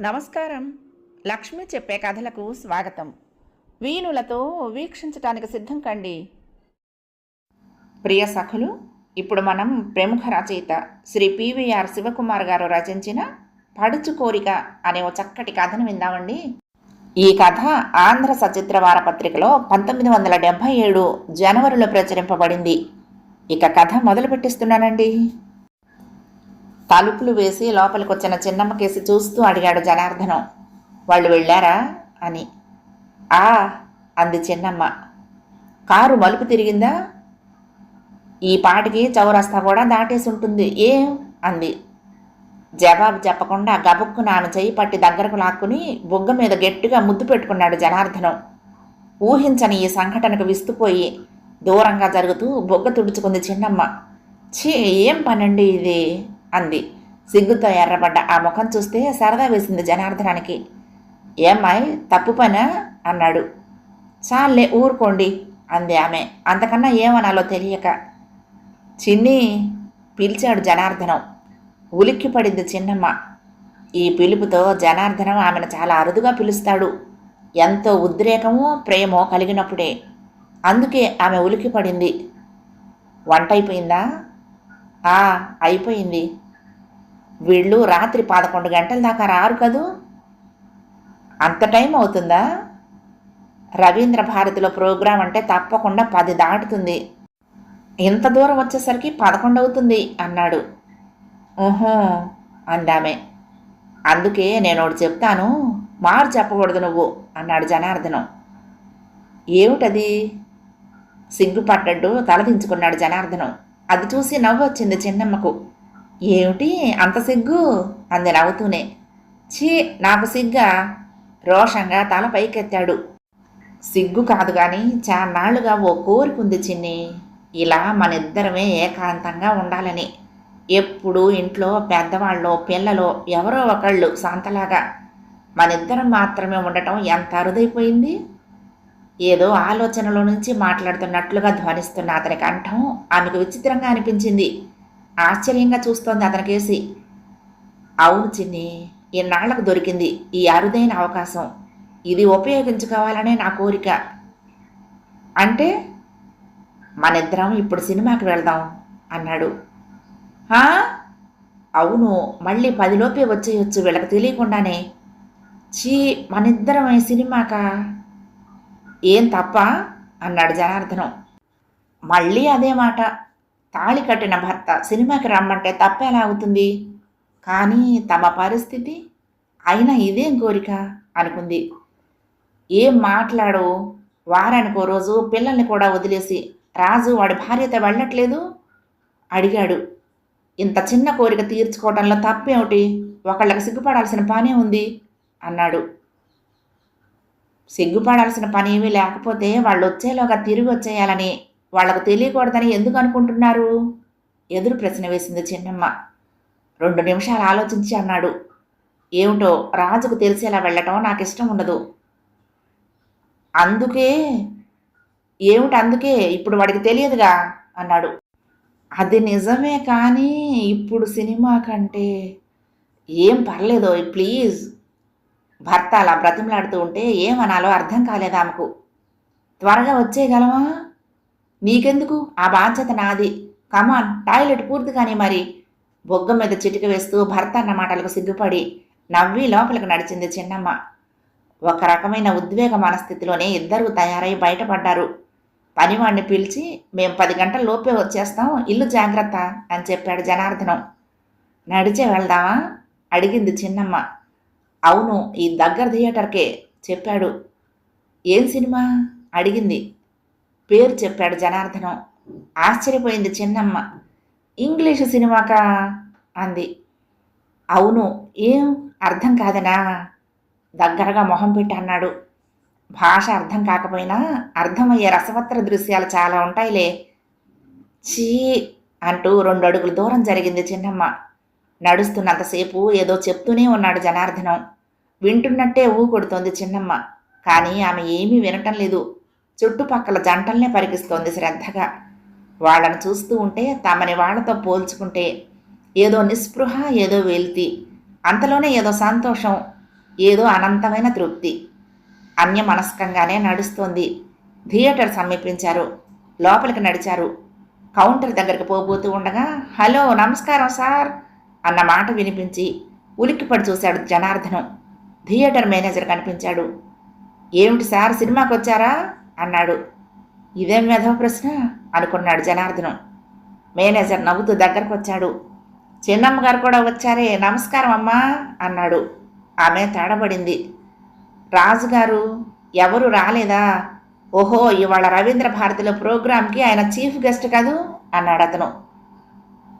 నమస్కారం. లక్ష్మి చెప్పే కథలకు స్వాగతం. వీణులతో వీక్షించటానికి సిద్ధం కండి. ప్రియ సఖులు ఇప్పుడు మనం ప్రముఖ రచయిత శ్రీ పివిఆర్ శివకుమార్ గారు రచించిన పడుచు కోరిక అనే ఓ చక్కటి కథను విందామండి. ఈ కథ ఆంధ్ర సచిత్ర వారపత్రికలో పంతొమ్మిది వందల డెబ్భై ఏడు జనవరిలో ప్రచురింపబడింది. ఇక కథ మొదలు పెట్టిస్తున్నానండి తలుపులు వేసి లోపలికి వచ్చిన చిన్నమ్మకేసి చూస్తూ అడిగాడు జనార్దనం. వాళ్ళు వెళ్ళారా? అని. ఆ అంది చిన్నమ్మ. కారు మలుపు తిరిగిందా? ఈ పాటికి చౌరస్తా కూడా దాటేసి ఉంటుంది ఏం? అంది. జవాబు చెప్పకుండా గబుక్కున ఆమె చెయ్యి పట్టి దగ్గరకు లాక్కుని బొగ్గ మీద గట్టిగా ముద్దు పెట్టుకున్నాడు జనార్దనం. ఊహించని ఈ సంఘటనకు విస్తుపోయి దూరంగా జరుగుతూ బొగ్గ తుడుచుకుంది చిన్నమ్మ. ఛీ ఏం పనండి ఇది? అంది. సిగ్గుతో ఎర్రబడ్డ ఆ ముఖం చూస్తే సరదా వేసింది జనార్దనానికి. ఏమ్మాయి తప్పు పనా? అన్నాడు. చాలే ఊరుకోండి అంది ఆమె. అంతకన్నా ఏమనాలో తెలియక. చిన్ని పిలిచాడు జనార్దనం. ఉలిక్కి పడింది చిన్నమ్మ. ఈ పిలుపుతో జనార్దనం ఆమెను చాలా అరుదుగా పిలుస్తాడు. ఎంతో ఉద్రేకమో ప్రేమో కలిగినప్పుడే. అందుకే ఆమె ఉలికి పడింది. వంట అయిపోయిందా ఆ అయిపోయింది. వీళ్ళు రాత్రి పదకొండు గంటల దాకా రారు కదూ? అంత టైం అవుతుందా? రవీంద్ర భారతిలో ప్రోగ్రాం అంటే తప్పకుండా పది దాటుతుంది. ఇంత దూరం వచ్చేసరికి పదకొండు అవుతుంది అన్నాడు. ఓహో అందామె. అందుకే నేను ఒకటి చెప్తాను మారు చెప్పకూడదు నువ్వు అన్నాడు జనార్దనం. ఏమిటది? సిగ్గుపడ్డట్టు తలదించుకున్నాడు జనార్దనం. అది చూసి నవ్వు వచ్చింది చిన్నమ్మకు. ఏమిటి అంత సిగ్గు? అంది నవ్వుతూనే. ఛీ నాకు సిగ్గా? రోషంగా తల పైకెత్తాడు. సిగ్గు కాదు కానీ చాన్నాళ్ళుగా ఓ కోరికుంది చిన్ని. ఇలా మనిద్దరమే ఏకాంతంగా ఉండాలని. ఎప్పుడు ఇంట్లో పెద్దవాళ్ళు పిల్లలు ఎవరో ఒకళ్ళు శాంతలాగా. మనిద్దరం మాత్రమే ఉండటం ఎంత అరుదైపోయింది? ఏదో ఆలోచనలో నుంచి మాట్లాడుతున్నట్లుగా ధ్వనిస్తున్న అతని కంఠం ఆమెకు విచిత్రంగా అనిపించింది. ఆశ్చర్యంగా చూస్తోంది అతనికేసి అవును చిన్ని ఇన్నాళ్ళకు దొరికింది ఈ అరుదైన అవకాశం. ఇది ఉపయోగించుకోవాలనే నా కోరిక. అంటే మనిద్దరం ఇప్పుడు సినిమాకి వెళ్దాం అన్నాడు. అవును మళ్ళీ పదిలోపే వచ్చేయొచ్చు వీళ్ళకి తెలియకుండానే. చీ మనిద్దరం ఈ సినిమాకా? ఏం తప్ప? అన్నాడు జనార్దనం. మళ్ళీ అదే మాట. తాళి కట్టిన భర్త సినిమాకి రమ్మంటే తప్పేలా అవుతుంది? కానీ తమ పరిస్థితి అయినా ఇదేం కోరిక అనుకుంది. ఏం మాట్లాడు? వారానికో రోజు పిల్లల్ని కూడా వదిలేసి రాజు వాడి భార్యతో వెళ్ళట్లేదు? అడిగాడు. ఇంత చిన్న కోరిక తీర్చుకోవడంలో తప్పేమిటి? ఒకళ్ళకి సిగ్గుపడాల్సిన పనే ఉంది అన్నాడు. సిగ్గుపడాల్సిన పని ఏమీ లేకపోతే వాళ్ళు వచ్చేలోగా తిరిగి వచ్చేయాలని వాళ్ళకు తెలియకూడదని ఎందుకు అనుకుంటున్నారు? ఎదురు ప్రశ్న వేసింది చిన్నమ్మ. రెండు నిమిషాలు ఆలోచించి అన్నాడు. ఏమిటో రాజుకు తెలిసేలా వెళ్ళటం నాకు ఇష్టం ఉండదు అందుకే ఏమిటి అందుకే? ఇప్పుడు వాడికి తెలియదుగా? అన్నాడు. అది నిజమే కానీ ఇప్పుడు సినిమా కంటే ఏం పర్లేదో ప్లీజ్. భర్త అలా బ్రతిమలాడుతూ ఉంటే ఏమనాలో అర్థం కాలేదు ఆమెకు. త్వరగా వచ్చేయగలవా? నీకెందుకు? ఆ బాధ్యత నాది. కమాన్ టాయిలెట్ పూర్తి కానీ మరి. బొగ్గ మీద చిటిక వేస్తూ భర్త అన్న మాటలకు సిగ్గుపడి నవ్వి లోపలికి నడిచింది చిన్నమ్మ. ఒక రకమైన ఉద్వేగ మనస్థితిలోనే ఇద్దరూ తయారై బయటపడ్డారు. పనివాడిని పిలిచి మేం పది గంటల లోపే వచ్చేస్తాం ఇల్లు జాగ్రత్త అని చెప్పాడు జనార్దనం. నడిచే వెళ్దామా? అడిగింది చిన్నమ్మ. అవును ఈ దగ్గర థియేటర్కే చెప్పాడు. ఏం సినిమా? అడిగింది. పేరు చెప్పాడు జనార్దనం. ఆశ్చర్యపోయింది చిన్నమ్మ. ఇంగ్లీషు సినిమాకా? అంది. అవును ఏం? అర్థం కాదనా? దగ్గరగా మొహం పెట్టి అన్నాడు. భాష అర్థం కాకపోయినా అర్థమయ్యే రసవత్ర దృశ్యాలు చాలా ఉంటాయిలే. చీ అంటూ రెండు అడుగులు దూరం జరిగింది చిన్నమ్మ. నడుస్తున్నంతసేపు ఏదో చెప్తూనే ఉన్నాడు జనార్దనం. వింటున్నట్టే ఊ కొడుతోంది చిన్నమ్మ. కానీ ఆమె ఏమీ వినటం లేదు. చుట్టుపక్కల జంటల్నే పరికిస్తోంది శ్రద్ధగా. వాళ్ళను చూస్తూ ఉంటే తమని వాళ్ళతో పోల్చుకుంటే ఏదో నిస్పృహ ఏదో వెలితి. అంతలోనే ఏదో సంతోషం ఏదో అనంతమైన తృప్తి. అన్యమనస్కంగానే నడుస్తోంది. థియేటర్ సమీపించారు. లోపలికి నడిచారు. కౌంటర్ దగ్గరికి పోబోతూ ఉండగా హలో నమస్కారం సార్. అన్న మాట వినిపించి ఉలిక్కిపడి చూశాడు జనార్దనం. థియేటర్ మేనేజర్ కనిపించాడు. ఏమిటి సార్ సినిమాకి వచ్చారా అన్నాడు. ఇదేం మెధవ ప్రశ్న? అనుకున్నాడు జనార్దనం. మేనేజర్ నవ్వుతూ దగ్గరకు వచ్చాడు చిన్నమ్మ గారు కూడా వచ్చారే నమస్కారం అమ్మా అన్నాడు. ఆమె తడబడింది. రాజుగారు ఎవరు రాలేదా? ఓహో ఇవాళ రవీంద్ర భారతిలో ప్రోగ్రాంకి ఆయన చీఫ్ గెస్ట్ కదూ? అన్నాడు అతను.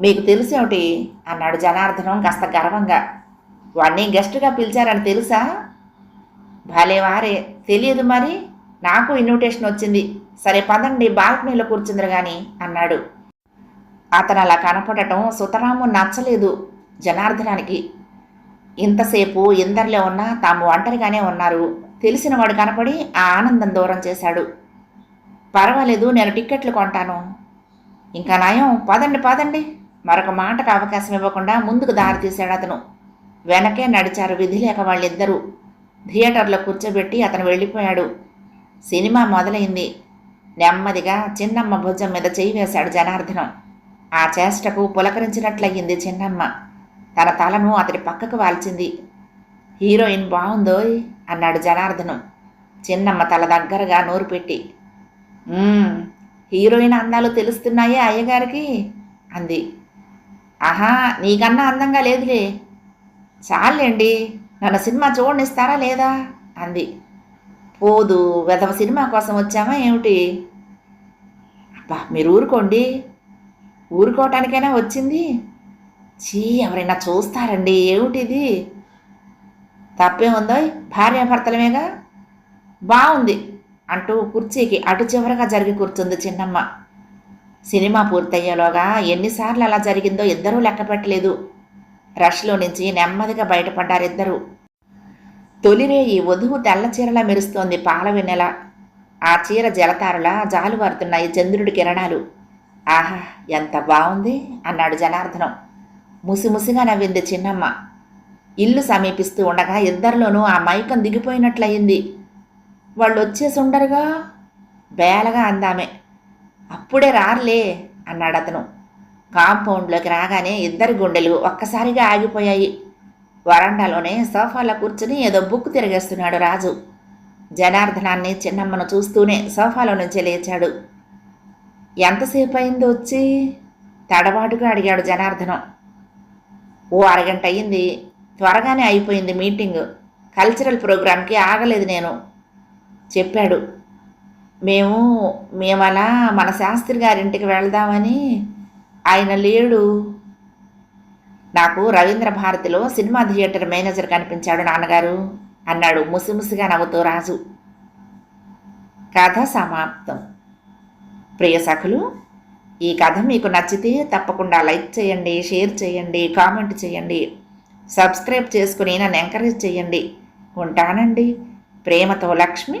మీకు తెలుసేమిటి అన్నాడు జనార్దనం కాస్త గర్వంగా. వాడిని గెస్ట్గా పిలిచారని తెలుసా? భలే వారే. తెలియదు మరి. నాకు ఇన్విటేషన్ వచ్చింది. సరే పదండి బాల్కనీలో కూర్చుందరు గాని అన్నాడు. అతను అలా కనపడటం సుతరాము నచ్చలేదు జనార్దనానికి. ఇంతసేపు ఇందరిలో ఉన్నా తాము ఒంటరిగానే ఉన్నారు. తెలిసిన వాడు కనపడి ఆ ఆనందం దూరం చేశాడు. పర్వాలేదు నేను టిక్కెట్లు కొంటాను. ఇంకా నయం. పదండి పదండి. మరొక మాటకు అవకాశం ఇవ్వకుండా ముందుకు దారి తీశాడు అతను. వెనకే నడిచారు విధి లేక వాళ్ళిద్దరూ. థియేటర్లో కూర్చోబెట్టి అతను వెళ్ళిపోయాడు. సినిమా మొదలైంది. నెమ్మదిగా చిన్నమ్మ భుజం మీద చేయి వేశాడు జనార్దనం. ఆ చేష్టకు పులకరించినట్లయింది చిన్నమ్మ. తన తలను అతడి పక్కకు వాల్చింది. హీరోయిన్ బాగుందోయ్ అన్నాడు జనార్దనం. చిన్నమ్మ తల దగ్గరగా నోరు పెట్టి. హీరోయిన్ అందాలు తెలుస్తున్నాయే అయ్యగారికి? అంది. ఆహా నీకన్నా అందంగా లేదులే. చాలండి నన్ను సినిమా చూడనిస్తారా లేదా? అంది. పోదు వెధవ సినిమా కోసం వచ్చామా ఏమిటి? అబ్బా మీరు ఊరుకోండి. ఊరుకోవటానికైనా వచ్చింది? చీ ఎవరైనా చూస్తారండి ఏమిటిది? తప్పేముందో భార్యాభర్తలమేగా? బాగుంది అంటూ కుర్చీకి అటు చివరగా జరిగి కూర్చుంది చిన్నమ్మ. సినిమా పూర్తయ్యేలోగా ఎన్నిసార్లు అలా జరిగిందో ఇద్దరూ లెక్కపెట్టలేదు రష్లో నుంచి నెమ్మదిగా బయటపడ్డారిద్దరూ తొలిరే ఈ వధువు తెల్ల చీరలా మెరుస్తోంది పాల వెన్నెల ఆ చీర జలతారులా జాలువారుతున్నాయి చంద్రుడి కిరణాలు. ఆహా ఎంత బాగుంది అన్నాడు జనార్దనం. ముసిముసిగా నవ్వింది చిన్నమ్మ. ఇల్లు సమీపిస్తూ ఉండగా ఇద్దరిలోనూ ఆ మైకం దిగిపోయినట్లయింది. వాళ్ళు వచ్చేసి ఉండరుగా? బేలగా అందామే. అప్పుడే రార్లే అన్నాడు అతను. కాంపౌండ్లోకి రాగానే ఇద్దరి గుండెలు ఒక్కసారిగా ఆగిపోయాయి. వరండాలోనే సోఫాలో కూర్చుని ఏదో బుక్ తిరిగేస్తున్నాడు రాజు. జనార్దనాన్ని చిన్నమ్మను చూస్తూనే సోఫాలో నుంచి లేచాడు. ఎంతసేపు అయింది వచ్చి? తడబాటుగా అడిగాడు జనార్దనం. ఓ అరగంట అయింది. త్వరగానే అయిపోయింది మీటింగ్. కల్చరల్ ప్రోగ్రామ్కి ఆగలేదు నేను చెప్పాడు. మేము మేమలా మన శాస్త్రి గారింటికి వెళ్దామని ఆయన లేడు. నాకు రవీంద్ర భారతిలో సినిమా థియేటర్ మేనేజర్ కనిపించాడు నాన్నగారు అన్నాడు ముసిముసిగా నవ్వుతూ రాజు. కథ సమాప్తం. ప్రియ సఖులు ఈ కథ మీకు నచ్చితే తప్పకుండా లైక్ చేయండి షేర్ చేయండి కామెంట్ చేయండి సబ్స్క్రైబ్ చేసుకుని నన్ను ఎంకరేజ్ చేయండి. ఉంటానండి. ప్రేమతో లక్ష్మి.